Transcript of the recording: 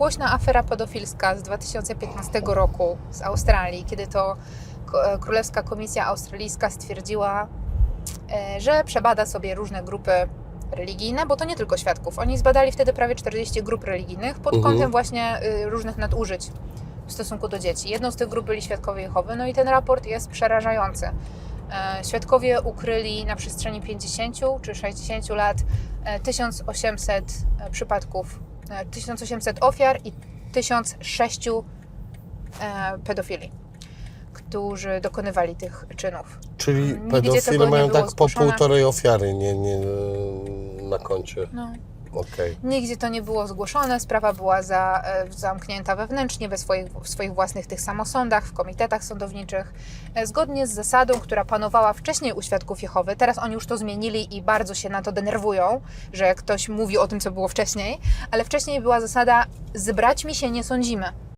głośna afera pedofilska z 2015 roku z Australii, kiedy to Ko- Królewska Komisja Australijska stwierdziła, e, że przebada sobie różne grupy religijne, bo to nie tylko świadków. Oni zbadali wtedy prawie 40 grup religijnych pod Mhm. kątem właśnie y, różnych nadużyć w stosunku do dzieci. Jedną z tych grup byli świadkowie Jehowy, no i ten raport jest przerażający. E, Świadkowie ukryli na przestrzeni 50 czy 60 lat e, 1800 przypadków, e, 1800 ofiar i 1006 e, pedofili, którzy dokonywali tych czynów. Czyli Nigdzie tego pedofile nie mają było tak po zgłoszone. półtorej ofiary nie, nie, na koncie. No. Okej. Nigdzie to nie było zgłoszone, sprawa była za, e, zamknięta wewnętrznie we swoich, w swoich własnych tych samosądach, w komitetach sądowniczych, e, zgodnie z zasadą, która panowała wcześniej u świadków Jehowy. Teraz oni już to zmienili i bardzo się na to denerwują, że ktoś mówi o tym, co było wcześniej, ale wcześniej była zasada z braćmi się nie sądzimy.